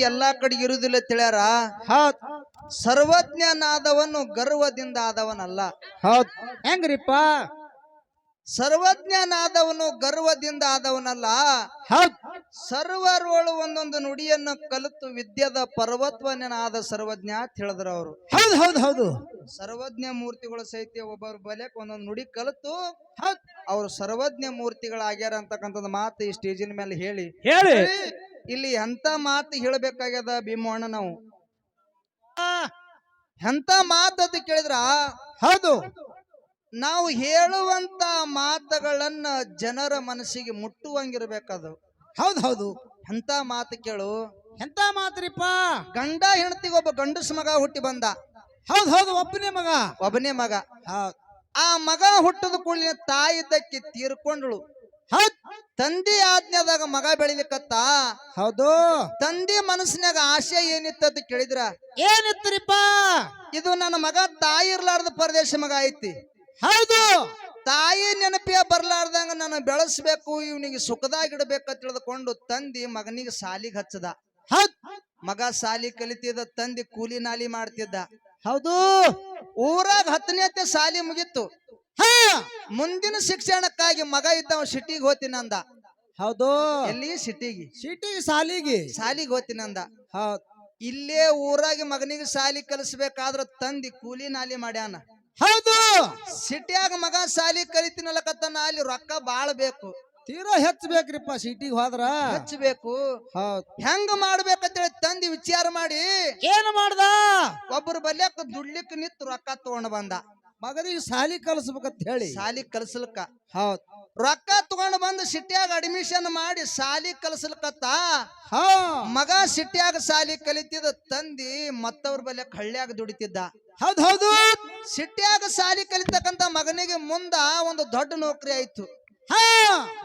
ಎಲ್ಲಾ ಕಡೆ ಇರುವುದಿಲ್ಲ ತಿಳ್ಯಾರ? ಹೌದ್. ಸರ್ವಜ್ಞನಾದವನು ಗರ್ವದಿಂದ ಆದವನಲ್ಲ. ಹೌದ್. ಹೆಂಗ್ರಿಪ್ಪ? ಸರ್ವಜ್ಞನಾದವನು ಗರ್ವದಿಂದ ಆದವನಲ್ಲ. ಹೌದ್. ಸರ್ವರೋಳು ಒಂದೊಂದು ನುಡಿಯನ್ನು ಕಲಿತು ವಿದ್ಯದ ಪರ್ವತ್ವನಾದ ಸರ್ವಜ್ಞ ಅಂತ ಹೇಳಿದ್ರು ಅವರು. ಹೌದು ಹೌದು ಹೌದು. ಸರ್ವಜ್ಞ ಮೂರ್ತಿಗಳು ಸಹಿತ ಒಬ್ಬರ ಬಲೆಕ್ ಒಂದೊಂದು ನುಡಿ ಕಲಿತು ಹೌದ್. ಅವ್ರು ಸರ್ವಜ್ಞ ಮೂರ್ತಿಗಳಾಗ್ಯಾರ ಅಂತಕ್ಕಂಥದ್ದು ಮಾತು ಈ ಸ್ಟೇಜಿನ ಮೇಲೆ ಹೇಳಿ. ಹೇಳಿ. ಇಲ್ಲಿ ಎಂತ ಮಾತು ಹೇಳಬೇಕಾಗ್ಯದ ಭೀಮಣ್ಣ ನಾವು? ಎಂತ ಮಾತು ಅಂತ ಕೇಳಿದ್ರ? ಹೌದು. ನಾವು ಹೇಳುವಂತ ಮಾತುಗಳನ್ನ ಜನರ ಮನಸ್ಸಿಗೆ ಮುಟ್ಟುವಂಗಿರ್ಬೇಕದು. ಹೌದ್ ಹೌದು. ಎಂತ ಮಾತು ಕೇಳು? ಎಂತ ಮಾತ್ರಿಪ್ಪ? ಗಂಡ ಹೆಂಡತಿಗೆ ಒಬ್ಬ ಗಂಡಸ ಮಗ ಹುಟ್ಟಿ ಬಂದ. ಹೌದು ಹೌದು ಒಬ್ಬನೇ ಮಗ. ಒಬ್ಬನೇ ಮಗ. ಹೌದ್. ಆ ಮಗ ಹುಟ್ಟದ ಕೂಡಲೇ ತಾಯಿದ್ದಕ್ಕೆ ತೀರ್ಕೊಂಡ್ಳು. ಹೌದ್ ತಂದೆ ಆಜ್ಞಾದಾಗ ಮಗ ಬೆಳಿಲಿಕ್ಕತ್ತ? ಹೌದು. ತಂದೆ ಮನಸ್ಸಿನಾಗ ಆಸೆ ಏನಿತ್ತ ಅಂತ ಕೇಳಿದ್ರ? ಏನಿತ್ತರಿಪ್ಪ? ಇದು ನನ್ನ ಮಗ ತಾಯಿ ಇರ್ಲಾರ್ದ ಪರದೇಶ ಮಗ ಐತಿ. ಹೌದು. ತಾಯಿ ನೆನಪಿಯ ಬರ್ಲಾರ್ದಂಗ ನಾನು ಬೆಳೆಸ್ಬೇಕು ಇವನಿಗೆ ಸುಖದಾಗಿಡ್ಬೇಕಂತ ತಿಳಿದುಕೊಂಡು ತಂದಿ ಮಗನಿಗೆ ಸಾಲಿಗೆ ಹಚ್ಚದ. ಹೌದ್. ಮಗ ಸಾಲಿ ಕಲಿತಿದ್ದ ತಂದಿ ಕೂಲಿ ನಾಲಿ ಮಾಡ್ತಿದ್ದ. ಹೌದು. ಊರಾಗ ಹತ್ತನೇ ಸಾಲಿ ಮುಗಿತ್ತು ಹಾ ಮುಂದಿನ ಶಿಕ್ಷಣಕ್ಕಾಗಿ ಮಗ ಇದ್ದವ ಸಿಟಿಗೆ ಹೋತಿನಂದ ಹೌದು. ಎಲ್ಲಿ? ಸಿಟಿಗೆ. ಸಿಟಿ ಸಾಲಿಗೆ. ಸಾಲಿಗೆ ಅಂದ. ಹೌದ್. ಇಲ್ಲೇ ಊರಾಗಿ ಮಗನಿಗೆ ಸಾಲಿ ಕಲಿಸ್ಬೇಕಾದ್ರ ತಂದಿ ಕೂಲಿ ನಾಲಿ ಮಾಡ್ಯಾನ. ಹೌದು. ಸಿಟಿಯಾಗ ಮಗ ಸಾಲಿ ಕಲಿತೀನಲ್ಲಕತ್ತಾನ ಅಲ್ಲಿ ರೊಕ್ಕ ಬಾಳ ಬೇಕು. ತೀರಾ ಹೆಚ್ಚಬೇಕ್ರಿಪ್ಪ ಸಿಟಿಗೆ ಹೋದ್ರ. ಹಚ್ಚಬೇಕು. ಹೌದ್. ಹೆಂಗ ಮಾಡ್ಬೇಕಂತೇಳಿ ತಂದಿ ವಿಚಾರ ಮಾಡಿ ಏನು ಮಾಡ್ದ? ಒಬ್ಬರು ಬಲ್ಯಕ್ ದುಡ್ಲಿಕ್ ನಿಂತು ರೊಕ್ಕ ತಗೊಂಡ್ ಬಂದ. ಮಗನಿಗೆ ಸಾಲಿ ಕಲಿಸ್ಬೇಕಂತ ಹೇಳಿ. ಸಾಲಿ ಕಲ್ಸಲ್ಕ ಹೌದು. ರೊಕ್ಕ ತಗೊಂಡ್ ಬಂದು ಸಿಟಿಯಾಗ ಅಡ್ಮಿಷನ್ ಮಾಡಿ ಸಾಲಿ ಕಲ್ಸಲ್ಕತ್ತ. ಹಾ. ಮಗ ಸಿಟಿಯಾಗ ಸಾಲಿ ಕಲಿತಿದ್ದ ತಂದಿ ಮತ್ತವ್ರ ಬಲೆ ಕಳ್ಳ್ಯಾಗ ದುಡಿತಿದ್ದ. ಹೌದ್ ಹೌದು. ಸಿಟಿಯಾಗ ಸಾಲಿ ಕಲಿತಕ್ಕಂತ ಮಗನಿಗೆ ಮುಂದ ಒಂದು ದೊಡ್ಡ ನೌಕರಿ ಆಯ್ತು.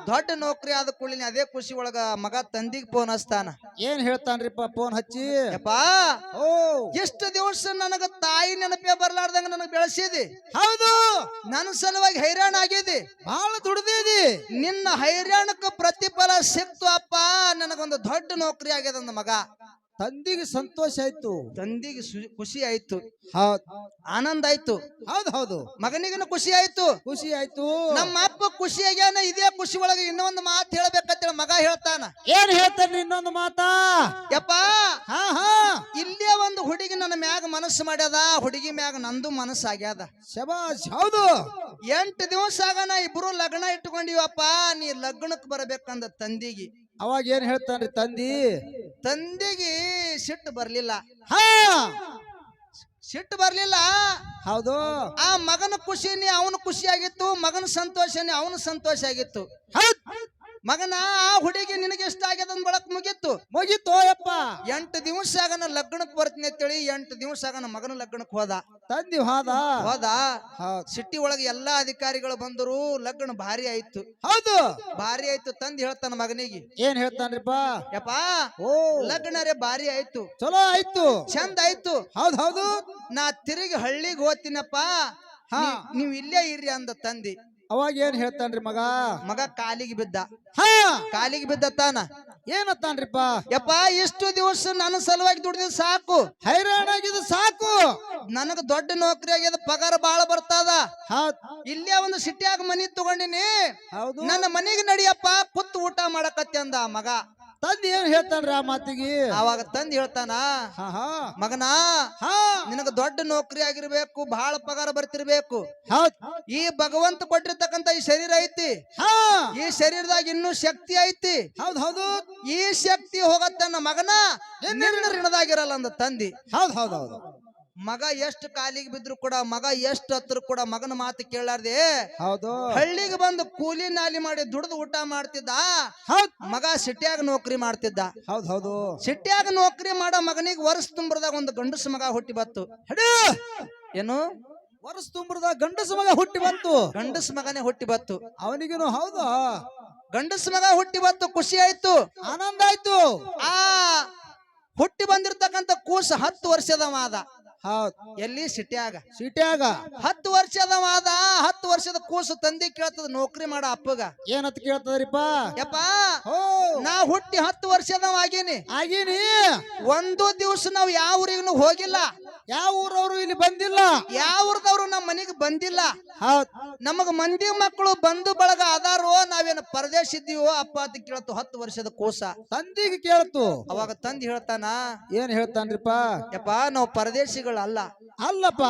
ದೊಡ್ಡ ನೌಕರಿ ಆದ ಕೂಡಲಿನ ಅದೇ ಖುಷಿ ಒಳಗ ಮಗ ತಂದಿಗೆ ಫೋನ್ ಹಚ್ತಾನ. ಏನ್ ಹೇಳ್ತಾನ್ರಿಪ್ಪ ಫೋನ್ ಹಚ್ಚಿ? ಯಪ್ಪಾ ಓ. ಎಷ್ಟು ದಿವಸ ನನಗ ತಾಯಿ ನೆನಪೇ ಬರ್ಲಾರ್ದಂಗ ನನಗೆ ಬೆಳೆಸಿದಿ? ಹೌದು. ನನ್ನ ಸಲುವಾಗಿ ಹೈರಾಣ ಆಗಿದೆ? ಬಹಳ ದುಡ್ದಿದಿ. ನಿನ್ನ ಹೈರಾಣಕ್ಕೆ ಪ್ರತಿಫಲ ಸಿಕ್ತು ಅಪ್ಪ. ನನಗೊಂದು ದೊಡ್ಡ ನೌಕರಿ ಆಗ್ಯದ ಮಗ. ತಂದಿಗೆ ಸಂತೋಷ ಆಯ್ತು. ತಂದಿಗೆ ಸು- ಖುಷಿ ಆಯ್ತು. ಹೌದ್. ಆನಂದ ಆಯ್ತು. ಹೌದ್ ಹೌದು. ಮಗನಿಗನು ಖುಷಿ ಆಯ್ತು. ಖುಷಿ ಆಯ್ತು. ನಮ್ಮ ಅಪ್ಪ ಖುಷಿ ಆಗ್ಯಾನ ಇದೇ ಖುಷಿ ಒಳಗೆ ಇನ್ನೊಂದು ಮಾತು ಹೇಳ್ಬೇಕಂತೇಳಿ ಮಗ ಹೇಳ್ತಾನ. ಏನ್ ಹೇಳ್ತಾನ್ರಿ ಇನ್ನೊಂದು ಮಾತಾ? ಯಪ್ಪ ಹಾ ಹಾ. ಇಲ್ಲೇ ಒಂದು ಹುಡುಗಿ ನನ್ನ ಮ್ಯಾಗ ಮನಸ್ಸು ಮಾಡ್ಯದ. ಹುಡುಗಿ ಮ್ಯಾಗ ನಂದು ಮನಸ್ಸು ಆಗ್ಯಾದ ಶಬಾಷ್ ಹೌದು. ಎಂಟು ದಿವಸ ಆಗನ ಇಬ್ರು ಲಗ್ನ ಇಟ್ಕೊಂಡಿವಪ್ಪ ನೀ ಲಗ್ನಕ್ಕೆ ಬರ್ಬೇಕಂದ ತಂದಿಗೆ. ಅವಾಗ ಏನ್ ಹೇಳ್ತಾನ್ರಿ ತಂದಿ? ತಂದೆಗೆ ಸಿಟ್ಟು ಬರ್ಲಿಲ್ಲ. ಹಾ. ಸಿಟ್ಟು ಬರ್ಲಿಲ್ಲ. ಹೌದು. ಆ ಮಗನ ಖುಷಿನೇ ಅವನ ಖುಷಿ ಆಗಿತ್ತು ಮಗನ ಸಂತೋಷನೇ ಅವನ ಸಂತೋಷ ಆಗಿತ್ತು. ಹೌದ್. ಮಗನ ಆ ಹುಡುಗಿ ನಿನಗೆ ಇಷ್ಟ ಆಗ್ಯದ ಬಳಕ್ ಮುಗೀತು. ಮುಗಿತ್ತು ಯಪ್ಪ. ಎಂಟು ದಿವಸ ಆಗನ ಲಗ್ನಕ್ಕೆ ಬರ್ತೀನಿ ಅಂತೇಳಿ ಎಂಟು ದಿವಸ ಆಗನ ಮಗನ ಲಗ್ನಕ್ಕೆ ಹೋದ. ತಂದಿ ಹೋದ? ಹೋದ. ಸಿಟಿ ಒಳಗೆ ಎಲ್ಲಾ ಅಧಿಕಾರಿಗಳು ಬಂದರು ಲಗ್ನ ಭಾರಿ ಆಯ್ತು. ಹೌದು. ಭಾರಿ ಆಯ್ತು ತಂದ್ ಹೇಳ್ತಾನ ಮಗನಿಗೆ. ಏನ್ ಹೇಳ್ತಾನ್ರಿಪ್ಪ? ಯಪ್ಪ ಓ. ಲಗ್ನ ರೇ ಭಾರಿ ಆಯ್ತು. ಚಲೋ ಆಯ್ತು. ಚಂದ ಆಯ್ತು. ಹೌದ್ ಹೌದು. ನಾ ತಿರುಗಿ ಹಳ್ಳಿಗೆ ಹೋಗ್ತೀನಪ್ಪ. ನೀವ್ ಇಲ್ಲೇ ಇರ್ರಿ ಅಂದ ತಂದಿ. ಅವಾಗ ಏನ್ ಹೇಳ್ತಾನ್ರಿ ಮಗ? ಮಗ ಕಾಲಿಗೆ ಬಿದ್ದ. ಹಾ! ಕಾಲಿಗೆ ಬಿದ್ದ ತಾನ? ಏನತ್ತಾನ್ರಿಪ್ಪ ಯಪ್ಪ ಇಷ್ಟು ದಿವಸ ನನ್ನ ಸಲುವಾಗಿ ದುಡಿದ ಸಾಕು. ಹೈರಾಣಾಗಿದ್ದು ಸಾಕು. ನನಗ ದೊಡ್ಡ ನೌಕರಿ ಆಗ್ಯದ ಪಗಾರ ಬಾಳ ಬರ್ತದ. ಇಲ್ಲೇ ಒಂದು ಸಿಟಿಯಾಗ ಮನಿ ತಗೊಂಡಿನಿ. ಹೌದು. ನನ್ನ ಮನೆಗೆ ನಡಿಯಪ್ಪ ಕುತ್ತು ಊಟ ಮಾಡಕತ್ತೆ ಅಂದ ಮಗ. ತಂದಿ ಏನ್ ಹೇಳ್ತಾನ್ರಿ ಆ ಮಾತಿಗೆ? ಅವಾಗ ತಂದ್ ಹೇಳ್ತಾನ ಹಾ ಹಾ. ಮಗನ ಹಾ. ನಿನಗ ದೊಡ್ಡ ನೌಕರಿ ಆಗಿರ್ಬೇಕು ಬಹಳ ಪಗಾರ ಬರ್ತಿರ್ಬೇಕು. ಹೌದ್. ಈ ಭಗವಂತ ಕೊಟ್ಟಿರ್ತಕ್ಕಂತ ಈ ಶರೀರ ಐತಿ. ಹಾ. ಈ ಶರೀರದಾಗ ಇನ್ನೂ ಶಕ್ತಿ ಐತಿ. ಹೌದ್ ಹೌದು. ಈ ಶಕ್ತಿ ಹೋಗತ್ತನ್ನ ಮಗನ ನಿನ್ನ ಋಣದಾಗಿರಲ್ಲ ಅಂದ ತಂದಿ. ಹೌದ್ ಹೌದ್ ಹೌದು. ಮಗ ಎಷ್ಟು ಕಾಲಿಗೆ ಬಿದ್ರು ಕೂಡ ಮಗ ಎಷ್ಟು ಹತ್ರ ಕೂಡ ಮಗನ ಮಾತು ಕೇಳಾರ್ದೆ ಹೌದು. ಹಳ್ಳಿಗೆ ಬಂದು ಕೂಲಿ ನಾಲಿ ಮಾಡಿ ದುಡ್ದು ಊಟ ಮಾಡ್ತಿದ್ದ ಹೌದ್. ಮಗ ಸಿಟಿಯಾಗ ನೌಕರಿ ಮಾಡ್ತಿದ್ದ. ಹೌದು ಹೌದು. ಸಿಟಿಯಾಗ ನೌಕರಿ ಮಾಡೋ ಮಗನಿಗೆ ವರ್ಷ ತುಂಬ್ರದಾಗ ಒಂದು ಗಂಡಸ ಮಗ ಹುಟ್ಟಿ ಬತ್ತು ಹಡಿ. ಏನು? ವರ್ಷ ತುಂಬರದ ಗಂಡಸ ಮಗ ಹುಟ್ಟಿ ಬಂತು. ಗಂಡಸ ಮಗನೇ ಹುಟ್ಟಿ ಬತ್ತು ಅವನಿಗೇನು ಹೌದು? ಗಂಡಸ ಮಗ ಹುಟ್ಟಿ ಬತ್ತು ಖುಷಿ ಆಯ್ತು. ಆನಂದ ಆಯ್ತು. ಆ ಹುಟ್ಟಿ ಬಂದಿರ್ತಕ್ಕಂಥ ಕೂಸ ಹತ್ತು ವರ್ಷದವ ಅದ ಹೌದ್. ಎಲ್ಲಿ? ಸಿಟ್ಯಾಗ. ಸಿಟ್ಯಾಗ. ಹತ್ತು ವರ್ಷದವಾದ ಹತ್ತು ವರ್ಷದ ಕೂಸು ತಂದೆ ಕೇಳ್ತದ ನೌಕರಿ ಮಾಡ ಅಪ್ಪಗ. ಏನತ್ ಕೇಳ್ತದ್ರಿಪ್ಪ? ಯಪ್ಪ ಹೋ. ನಾ ಹುಟ್ಟಿ ಹತ್ತು ವರ್ಷದವ ಆಗೀನಿ. ಆಗೀನಿ. ಒಂದು ದಿವಸ ನಾವು ಯಾವ ಊರಿಗೂ ಹೋಗಿಲ್ಲ. ಯಾವ ಊರವ್ರು ಇಲ್ಲಿ ಬಂದಿಲ್ಲ? ಯಾವ ಊರದವ್ರು ನಮ್ಮ ಮನೆಗೆ ಬಂದಿಲ್ಲ? ಹೌದ್. ನಮಗ ಮಂದಿ ಮಕ್ಕಳು ಬಂಧು ಬಳಗ ಅದಾರೋ ನಾವೇನು ಪರದೇಶ ಇದ್ದೀವೋ ಅಪ್ಪ ಅಂತ ಕೇಳತ್ತು ಹತ್ತು ವರ್ಷದ ಕೋಸ ತಂದಿಗೆ ಕೇಳ್ತು. ಅವಾಗ ತಂದೆ ಹೇಳ್ತಾನ? ಏನ್ ಹೇಳ್ತಾನ್ರಿಪ್ಪ? ಯಪ್ಪ ನಾವು ಪರದೇಶಿಗಳಲ್ಲ. ಅಲ್ಲಪ್ಪ.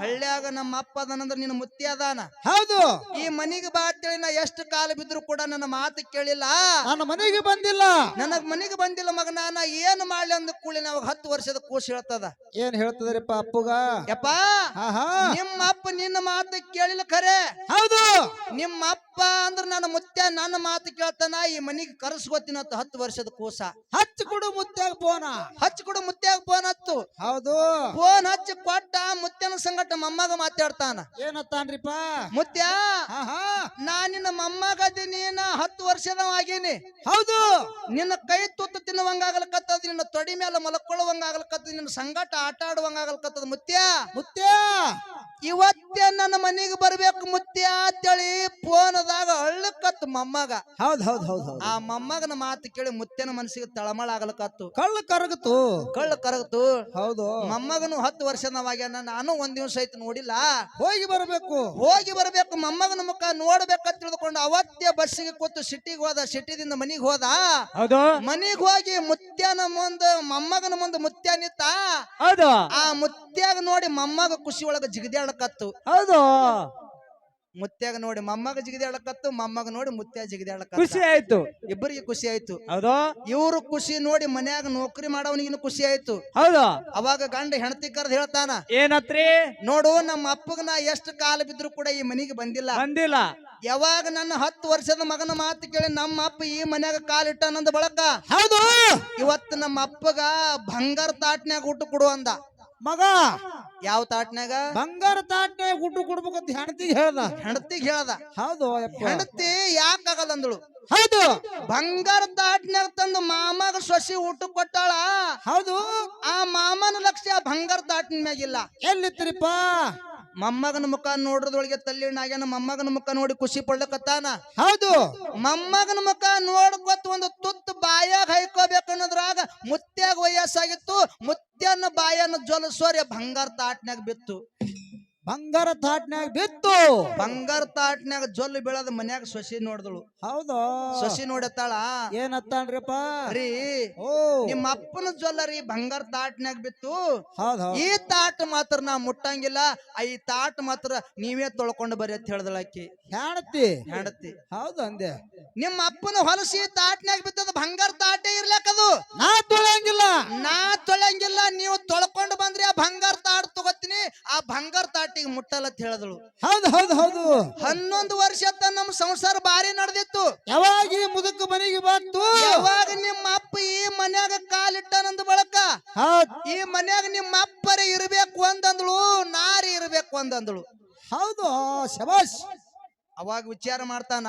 ಹಳ್ಳ್ಯಾಗ ನಮ್ಮ ಅಪ್ಪ ಅದಾನಂದ್ರ ನಿನ್ನ ಮುತ್ತಿ ಅದಾನ. ಹೌದು. ಈ ಮನೆಗೆ ಬಾ ಅಂತೇಳಿ ನಾ ಎಷ್ಟು ಕಾಲ ಬಿದ್ರು ಕೂಡ ನನ್ನ ಮಾತು ಕೇಳಿಲ್ಲ. ನನ್ನ ಮನೆಗೆ ಬಂದಿಲ್ಲ. ನನಗ್ ಮನೆಗೆ ಬಂದಿಲ್ಲ ಮಗನ ನಾ ಏನ್ ಮಾಡ್ಲಿ ಅಂದ ಕೂಡಲೇ ನಾವ್ ಹತ್ತು ವರ್ಷದ ಕೂಸು ಹೇಳ್ತದ. ಏನ್ ಹೇಳ್ತದ್ರಿಪ್ಪ ಅಪ್ಪುಗ? ಯಪ್ಪ ನಿಮ್ಮ ಅಪ್ಪ ನಿನ್ನ ಮಾತು ಕೇಳಿಲ್ಲ ಖರೆ. ಹೌದು. ನಿಮ್ಮ ಅಪ್ಪ ಅಂದ್ರ ನನ್ನ ಮುತ್ಯ ನನ್ನ ಮಾತು ಕೇಳ್ತಾನ ಈ ಮನೆಗೆ ಕರೆಸ್ಕೊತೀನಿ ಅಂತ ಹತ್ತು ವರ್ಷದ ಕೂಸ. ಹಚ್ಚ ಕೊಡು ಮುತ್ಯಾಗ ಫೋನ. ಹಚ್ಚ ಕೊಡು ಮುತ್ಯಾಗ ಫೋನ್ ಹತ್ತು ಹೌದು. ಫೋನ್ ಹಚ್ಚಿ ಕೊಟ್ಟ ಮುತ್ಯನ ಸಂಗಟ ಮೊಮ್ಮಗ ಮಾತಾಡ್ತಾನ. ಏನತ್ತಾನ್ರಿಪ್ಪ? ಮುತ್ಯ ನಾ ನಿನ್ನ ಮೊಮ್ಮಗ ಅದೀನಿ ನಾ ಹತ್ತು ವರ್ಷದವ ಆಗೇನಿ ಹೌದು. ನಿನ್ನ ಕೈ ತುತ್ತು ತಿನ್ನುವಂಗಾಗಲಕತ್ತದ ನಿನ್ನ ತೊಡಿ ಮೇಲೆ ಮಲಕೊಳ್ಳುವಂಗಾಗಲಕತ್ತದ ನಿನ್ನ ಸಂಗಟ ಆಟ ಆಡುವಂಗಾಗಲಕತ್ತದ ಮುತ್ಯ. ಮುತ್ಯ. ಇವತ್ತೇ ನನ್ನ ಮನೆಗೆ ಬರ್ಬೇಕು ಮುತ್ಯ ಅಂತೇಳಿ ಫೋನದಾಗ ಅಳ್ಳಕತ್ತು ಮೊಮ್ಮಗ. ಹೌದ್ ಹೌದ್ ಹೌದ್ ಆ ಮೊಮ್ಮಗನ ಮಾತು ಕೇಳಿ ಮುತ್ಯನ ಮನಸ್ಸಿಗೆ ತಳಮಳ ಆಗಲಕತ್ತು. ಕಳ್ಳ ಕರಗತು. ಕಳ್ಳ ಕರಗತು. ಹೌದು. ಮೊಮ್ಮಗನು ಹತ್ತು ವರ್ಷದವಾಗ್ಯಾನ ನಾನು ಒಂದ್ ದಿವ್ಸ ಐತಿ ನೋಡಿಲ್ಲ. ಹೋಗಿ ಬರಬೇಕು. ಹೋಗಿ ಬರಬೇಕು ಮೊಮ್ಮಗನ ಮುಖ ನೋಡ್ಬೇಕಂತ ತಿಳಿದುಕೊಂಡು ಅವತ್ತೇ ಬಸ್ಸಿಗೆ ಕೂತು ಸಿಟಿಗೆ ಹೋದ ಸಿಟಿದಿಂದ ಮನೆಗೆ ಹೋದ ಹೌದು. ಮನಿಗ್ ಹೋಗಿ ಮುತ್ಯನ ಮುಂದೆ ಮೊಮ್ಮಗನ ಮುಂದೆ ಮುತ್ಯ ನಿತ್ತ ಹೌದು. ಆ ಮುತ್ಯಾಗ ನೋಡಿ ಮೊಮ್ಮಗ ಖುಷಿ ಒಳಗ ಜಿಗದಾಡಕತ್ತು ಹೌದು. ಮುತ್ಯಾಗ ನೋಡಿ ಮೊಮ್ಮಗ ಜಿಗದ್ಯಾಳಕತ್ತು ಮೊಮ್ಮಗ ನೋಡಿ ಮುತ್ಯ ಖುಷಿ ಜಿಗದ್ಯಾಳಕತ್ತು ಆಯ್ತು. ಇಬ್ಬರಿಗೆ ಖುಷಿ ಆಯ್ತು. ಹೌದು. ಇವ್ರು ಖುಷಿ ನೋಡಿ ಮನ್ಯಾಗ ನೌಕರಿ ಮಾಡವನಿಗಿನ ಖುಷಿ ಆಯ್ತು. ಹೌದು. ಅವಾಗ ಗಂಡ ಹೆಣತಿ ಕರೆದು ಹೇಳ್ತಾನ ಏನತ್ರಿ? ನೋಡು ನಮ್ಮ ಅಪ್ಪಗ ನಾ ಎಷ್ಟು ಕಾಲ ಬಿದ್ರು ಕೂಡ ಈ ಮನೆಗೆ ಬಂದಿಲ್ಲ. ಬಂದಿಲ್ಲ. ಯಾವಾಗ ನನ್ನ ಹತ್ತು ವರ್ಷದ ಮಗನ ಮಾತು ಕೇಳಿ ನಮ್ಮ ಅಪ್ಪ ಈ ಮನ್ಯಾಗ ಕಾಲಿಟ್ಟನಂದ ಬಳಕ ಹೌದು. ಇವತ್ತು ನಮ್ಮ ಅಪ್ಪಗ ಬಂಗಾರ ತಾಟ್ನ್ಯಾಗ ಊಟ ಕೊಡು ಅಂದ. ಮಗ. ಯಾವ ತಾಟ್ನಾಗ ಬಂಗಾರ ತಾಟ್ನಾಗ ಗುಡ್ಡು ಕೊಡ್ಬೇಕಂತ ಹೆಣ್ತಿಗೆ ಹೇಳ್ದ. ಹೆಂಡತಿಗೆ ಹೇಳ್ದ. ಹೌದು ಯಪ್ಪ ಹೆಂಡತಿ ಯಾಕಾಗಲ್ಲ ಅಂದಳು? ಹೌದು. ಬಂಗಾರ ತಾಟ್ನಾಗ ತಂದು ಮಾಮಾಗ ಸೊಸಿ ಊಟ ಕೊಟ್ಟಾಳ? ಹೌದು. ಆ ಮಾಮನ ಲಕ್ಷ್ಯ ಬಂಗಾರ ತಾಟಿನ ಮ್ಯಾಗಿಲ್ಲ. ಎಲ್ಲಿತ್ರಿಪ್ಪ ಮೊಮ್ಮಗನ ಮುಖ ನೋಡ್ರದೊಳಗೆ ತಲ್ಲಿಣ್ಣಾಗ್ಯಾನ ಮೊಮ್ಮಗನ ಮುಖ ನೋಡಿ ಖುಷಿ ಪಡ್ಲಕತ್ತಾನ? ಹೌದು. ಮೊಮ್ಮಗನ ಮುಖ ನೋಡ್ಕೊತ ಒಂದು ತುತ್ತು ಬಾಯಾಗ ಹೈಕೋಬೇಕನ್ನೋದ್ರಾಗ ಮುತ್ಯಾಗ ವಯಸ್ಸಾಗಿತ್ತು ಮುತ್ಯನ ಬಾಯನ್ನ ಜೊಲಸೋರಿ ಬಂಗಾರ ತಾಟ್ನಾಗ ಬಿತ್ತು. ಬಂಗಾರ ತಾಟ್ನ್ಯಾಗ ಬಿತ್ತು. ಬಂಗಾರ ತಾಟ್ನ್ಯಾಗ ಜೊಲ್ಲು ಬೀಳದ ಮನ್ಯಾಗ ಸಸಿ ನೋಡಿದಳು. ಹೌದು? ಸೊಸಿ ನೋಡತ್ತಾಳ ಏನತ್ತಾಳ್ರಿಪ್ಪ ರೀ ಓ. ನಿಮ್ಮ ಅಪ್ಪನ ಜೊಲ್ಲರಿ ಬಂಗಾರ ತಾಟ್ನ್ಯಾಗ ಬಿತ್ತು. ಹೌದ್ ಈ ತಾಟ್ ಮಾತ್ರ ನಾ ಮುಟ್ಟಂಗಿಲ್ಲ ಆ ಈ ತಾಟ್ ಮಾತ್ರ ನೀವೇ ತೊಳ್ಕೊಂಡು ಬರ್ರಿ ಅಂತ ಹೇಳ್ದಳ ಆಕಿ. ಹೆಣತಿ ಹೆಂಡತಿ. ಹೌದು ಅಂದೆ. ನಿಮ್ಮ ಅಪ್ಪನ ಹೊಲಸಿ ತಾಟ್ನ್ಯಾಗ ಬಿತ್ತದ ಬಂಗಾರ ತಾಟೆ ಇರ್ಲಕ್ಕದು ನಾ ತೊಳೆಯಂಗಿಲ್ಲ. ನಾ ತೊಳೆಯಂಗಿಲ್ಲ ನೀವು ತೊಳ್ಕೊಂಡು ಬಂದ್ರಿ ಆ ಬಂಗಾರ ತಾಟ್ ತಗೋತೀನಿ ಆ ಬಂಗಾರ ತಾಟಿಗೆ ಮುಟ್ಟಲ್ಲ ಅಂತ ಹೇಳಿದಳು. ಹೌದು ಹೌದು ಹೌದು. ಹನ್ನೊಂದು ವರ್ಷ ತನ ನಮ್ಮ ಸಂಸಾರ ಬಾರಿ ನಡೆದಿತ್ತು. ಯಾವಾಗ ಈ ಮುದುಕ ಮನೆಗೆ ಬಂತು? ಯಾವಾಗ ನಿಮ್ಮ ಅಪ್ಪ ಈ ಮನ್ಯಾಗ ಕಾಲಿಟ್ಟನಂದ ಬಳಕ? ಈ ಮನ್ಯಾಗ ನಿಮ್ಮ ಅಪ್ಪರೇ ಇರ್ಬೇಕು ಒಂದಂದಳು ನಾರಿ ಇರ್ಬೇಕು ಒಂದಂದಳು ಹೌದು ಶಬಾಷ್. ಅವಾಗ ವಿಚಾರ ಮಾಡ್ತಾನ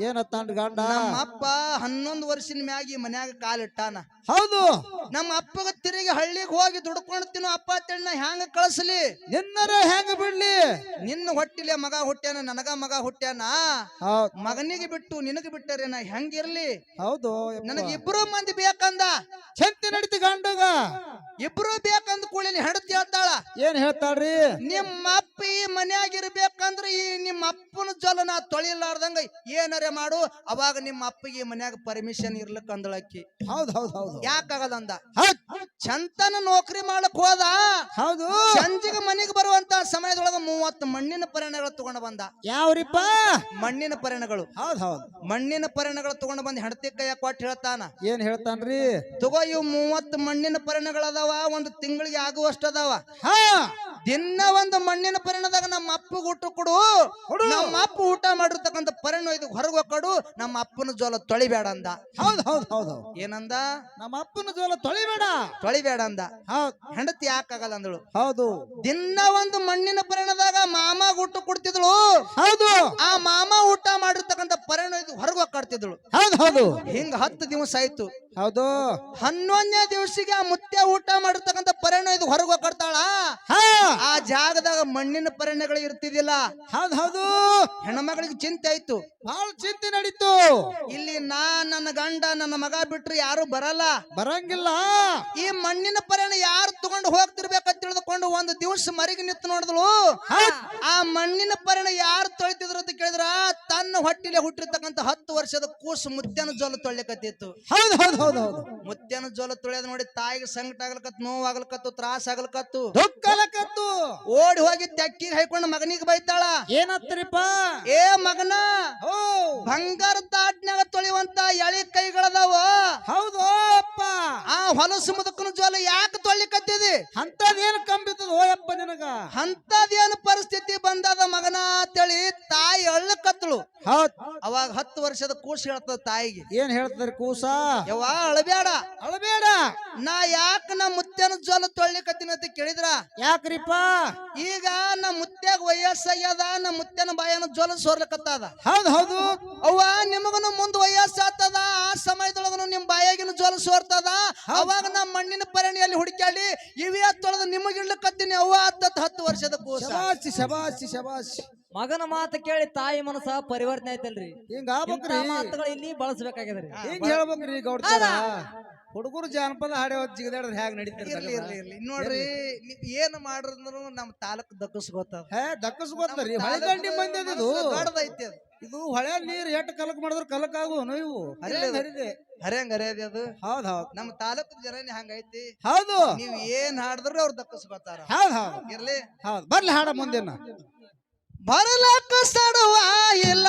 ಏನತ್ತಾನ್ರಿ ಗಂಡ? ನಮ್ಮ ಅಪ್ಪ ಹನ್ನೊಂದು ವರ್ಷದ ಮ್ಯಾಗ ಈ ಮನ್ಯಾಗ ಕಾಲಿಟ್ಟಾನ ಹೌದು. ನಮ್ಮ ಅಪ್ಪಗ ತಿರುಗಿ ಹಳ್ಳಿಗೆ ಹೋಗಿ ದುಡ್ಕೊಂಡು ತಿನ್ನು ಅಪ್ಪ ಹೆಂಗ ಹ್ಯಾಂಗ ಕಳಿಸ್ಲಿ? ನಿನ್ನರ ಹೆಂಗ ಬಿಡ್ಲಿ? ನಿನ್ನ ಹೊಟ್ಟಿಲೆ ಮಗ ಹುಟ್ಟ್ಯಾನ ನನಗ ಮಗ ಹುಟ್ಟ್ಯಾನ? ಮಗನಿಗೆ ಬಿಟ್ಟು ನಿನಗೆ ಬಿಟ್ಟರೆ ನಾ ಹೆಂಗಿರ್ಲಿ? ಹೌದು. ನನಗೆ ಇಬ್ರು ಮಂದಿ ಬೇಕಂದ? ಚಂತಿ ನಡೀತಿ ಗಂಡಗ? ಇಬ್ರು ಬೇಕಂದ ಕೂಳಿ ಹೆಂಡತಿ ಹೇಳ್ತಾಳ. ಏನ್ ಹೇಳ್ತಾಳ್ರಿ? ನಿಮ್ಮ ಅಪ್ಪ ಈ ಮನ್ಯಾಗ ಇರ್ಬೇಕಂದ್ರ ಈ ನಿಮ್ಮ ಅಪ್ಪನ ಜೊಲ ನಾ ತೊಳಿಲಾರ್ದಂಗ ಏನಾರೆ ಮಾಡು ಅವಾಗ ನಿಮ್ಮ ಅಪ್ಪಗೆ ಮನ್ಯಾಗ ಪರ್ಮಿಷನ್ ಇರ್ಲಿಕ್ಕ ಅಂದಳಕ್ಕಿ ಹೌದ್ ಹೌದ್ ಹೌದು. ಯಾಕಾಗದಂದ? ಚಂತನ ನೌಕರಿ ಮಾಡಕ್ ಹೋದ? ಹೌದು. ಸಂಜೆಗೆ ಮನೆಗೆ ಬರುವಂತ ಸಮಯದೊಳಗ ಮೂವತ್ತು ಮಣ್ಣಿನ ಪರಿಣಗಳು ತಗೊಂಡ ಬಂದ. ಯಾವ್ರಿಪ್ಪ? ಮಣ್ಣಿನ ಪರಿಣಗಳು. ಹೌದ್ ಹೌದು. ಮಣ್ಣಿನ ಪರಿಣಗಳು ತಗೊಂಡ ಬಂದ್ ಹೆಂಡತಿ ಕೈಯ ಕೊಟ್ಟು ಹೇಳ್ತಾನ. ಏನ್ ಹೇಳ್ತಾನ್ರಿ? ತಗೋ ಇವು ಮೂವತ್ತು ಮಣ್ಣಿನ ಪರಿಣಗಳದಾವ ಒಂದು ತಿಂಗಳಿಗೆ ಆಗುವಷ್ಟು ಅದಾವ. ಹಾ. ದಿನ ಒಂದು ಮಣ್ಣಿನ ಪರಿಣದಾಗ ನಮ್ಮ ಅಪ್ಪಗೆ ಊಟ ಕೊಡು. ನಮ್ಮ ಅಪ್ಪ ಊಟ ಮಾಡಿರ್ತಕ್ಕಂಥ ಪರಿಣ ಇದು ಹೊರಗೆ ಕೊಡು ನಮ್ಮ ಅಪ್ಪನ ಜೋಲ ತೊಳಿಬೇಡ ಅಂದ. ಹೌದ್ ಹೌದ್ ಹೌದ್ ಏನಂದ? ನಮ್ಮ ಅಪ್ಪನ ಜೋಲ ತೊಳಿಬೇಡ. ತೊಳಿಬೇಡ ಅಂದ. ಹೌದ್. ಹೆಂಡತಿ ಯಾಕಾಗಲ್ಲ ಅಂದಳು? ಹೌದು. ದಿನ ಒಂದು ಮಣ್ಣಿನ ಪರಿಣದಾಗ ಮಾಮ ಊಟ ಕೊಡ್ತಿದ್ಳು. ಹೌದು. ಆ ಮಾಮ ಊಟ ಮಾಡಿರ್ತಕ್ಕಂಥ ಪರಿಣ ಇದು ಹೊರಗೆ ಹೋಗ್ತಿದ್ಳು ಹೌದ್ ಹೌದು. ಹಿಂಗ ಹತ್ತು ದಿವಸ ಆಯ್ತು. ಹೌದು. ಹನ್ನೊಂದನೇ ದಿವಸಿಗೆ ಆ ಮುತ್ತೆ ಊಟ ಮಾಡಿರ್ತಕ್ಕಂಥ ಪರಿಣಾಮ ಇದು ಹೊರಗೆ ಕೊಡ್ತಾಳ ಹಾ. ಆ ಜಾಗದಾಗ ಮಣ್ಣಿನ ಪರಿಣಗಳು ಇರ್ತಿದಿಲ್ಲ ಹೌದು ಹೌದು. ಹೆಣ್ಮಗಳಿಗೆ ಚಿಂತೆ ಆಯ್ತು. ಬಹಳ ಚಿಂತೆ ನಡೀತು. ಇಲ್ಲಿ ನಾ ನನ್ನ ಗಂಡ ನನ್ನ ಮಗ ಬಿಟ್ರು ಯಾರು ಬರಲ್ಲ. ಬರಂಗಿಲ್ಲ. ಈ ಮಣ್ಣಿನ ಪರಿಣಾಮ ಯಾರು ತಗೊಂಡು ಹೋಗ್ತಿರ್ಬೇಕಂತ ತಿಳಿದುಕೊಂಡು ಒಂದು ದಿವಸ ಮರಿಗೆ ನಿಂತು ನೋಡಿದ್ಳು. ಆ ಮಣ್ಣಿನ ಪರಿಣಾಮ ಯಾರು ತೊಳಿತಿದ್ರು ಅಂತ ಕೇಳಿದ್ರ ತನ್ನ ಹೊಟ್ಟಿಲೆ ಹುಟ್ಟಿರ್ತಕ್ಕಂಥ ಹತ್ತು ವರ್ಷದ ಕೂಸು ಮುತ್ತೆನ ಜೋಲು ತೊಳಿಕತ್ತಿತ್ತು ಹೌದು ಹೌದ್ ಹೌದ್ ಹೌದು. ಮುತ್ಯನ ಜೋಲು ತೊಳೆಯೋದು ನೋಡಿ ತಾಯಿಗೆ ಸಂಕಟ ಆಗ್ಲಕತ್ ನೋವು ಆಗ್ಲಕತ್ತು. ತ್ರಾಸ ಆಗ್ಲಕತ್ತು. ದುಃಖಲಕತ್ತು ಓಡಿ ಹೋಗಿ ತೆಕ್ಕಿ ಹೈಕೊಂಡು ಮಗನಿಗೆ ಬೈತಾಳ. ಏನತ್ತರಿಪ್ಪ ಏ ಮಗನ ಓ ಬಂಗಾರ ತಾಡ್ನಾಗ ತೊಳಿವಂತ ಎಳಿ ಕೈಗಳದಾವ. ಹೌದು ಅಪ್ಪ. ಆ ಹೊಲಸು ಮುದುಕನ ಜೋಲ ಯಾಕೆ ತೊಳಿಕತ್ತಿದಿ ಅಂತದೇನು ಕಂಬಿತದ ಓಯಪ್ಪ ನಿನಗ? ಅಂತದೇನು ಪರಿಸ್ಥಿತಿ ಬಂದದ ಮಗನ ಅಂತೇಳಿ ತಾಯಿ ಅಳ್ಳಕತ್ತಳು ಹೌದ್. ಅವಾಗ ಹತ್ತು ವರ್ಷದ ಕೂಸು ಹೇಳ್ತದ ತಾಯಿಗೆ. ಏನ್ ಹೇಳ್ತಾರೆ ಕೂಸ? ಯವ್ವ ಅಳಬೇಡ. ಅಳಬೇಡ. ನಾ ಯಾಕ ನಾ ಮುತ್ತೆನ ಜೋಲ ತೊಳ್ಲಿಕತ್ತೀನಿ ಅಂತ ಕೇಳಿದ್ರ? ಯಾಕ್ರಿಪ್ಪ? ಈಗ ನಾ ಮುತ್ತೆಗ ವಯಸ್ಸಾಗ್ಯದ ನಾ ಮುತ್ತೆನ ಬಾಯನ ಜೋಲ ಸೋರ್ಲಿಕತ್ತದ. ಹೌದ್ ಹೌದು. ಅವ್ವ ನಿಮಗನು ಮುಂದ್ ವಯಸ್ಸಾಗ್ತದ ಆ ಸಮಯದೊಳಗನು ನಿಮ್ ಬಾಯಾಗಿನ ಜೋಲ ಸೋರ್ತದ. ಅವಾಗ ನಾ ಮಣ್ಣಿನ ಪರಿಣಿಯಲ್ಲಿ ಹುಡುಕ್ಯಾಡಿ ಇವಿಯ ತೊಳೆದು ನಿಮಗಿಡ್ಲಿಕತ್ತೀನಿ ಅವ್ವ ಹತ್ತ ಹತ್ತು ವರ್ಷದ ಕೂಸ. ಶಬಾಸಿ ಶಬಾಸಿ ಶಬಾಸಿ ಮಗನ ಮಾತು ಕೇಳಿ ತಾಯಿ ಮನಸ್ಸ ಪರಿವರ್ತನೆ ಆಯ್ತಲ್ರಿ. ಹಿಂಗ ಆಗ್ಬೇಕ್ರಿ. ಮಾತುಗಳು ಇಲ್ಲಿ ಬಳಸಬೇಕಾಗ್ಯದ್ರಿ. ಹಿಂಗ ಹೇಳ್ಬೇಕ್ರಿ ಗೌಡ್ತಾರ ಹುಡುಗರು ಜಾನಪದ ಹಾಡಿ ಹೊತ್ತು ಜಿಗದಾಡ್ರೆ ಹ್ಯಾಗ ನಡೀತಿರ್ಲಿ ಇರ್ಲಿ ನೋಡ್ರಿ ನೀವ್ ಏನ್ ಮಾಡಿದ್ರು ನಮ್ ತಾಲೂಕ್ ದಕ್ಕಸ್ಕೋತಾವ ಹೇ ದಕ್ಕಸ್ಕೊತ್ರಿ ಹೊಳೆದಂಡಿ ಮಂದಿ ಅದು ದೊಡ್ಡದೈತಿ ಅದು. ಇದು ಹೊಳೆ ನೀರ್ ಎಟ್ ಕಲಕ್ ಮಾಡಿದ್ರ ಕಲಕ್ ಆಗು ಇವು ಹರಿದೆ. ಹರ್ಯಾಂಗ ಹರಿಯದಿ ಅದು. ಹೌದ್ ಹೌದ್. ನಮ್ಮ ತಾಲೂಕ್ ಜನ ಹಂಗೈತಿ. ಹೌದು. ನೀವ್ ಏನ್ ಹಾಡಿದ್ರು ಅವ್ರು ದಕ್ಕಸ್ಕೋತಾರ. ಹೌದ್ ಹೌದ್. ಇರ್ಲಿ. ಹೌದ್. ಬರ್ಲಿ ಹಾಡ ಮುಂದಿನ. ಬರಲಕ್ಕ ಸಡುವ ಇಲ್ಲ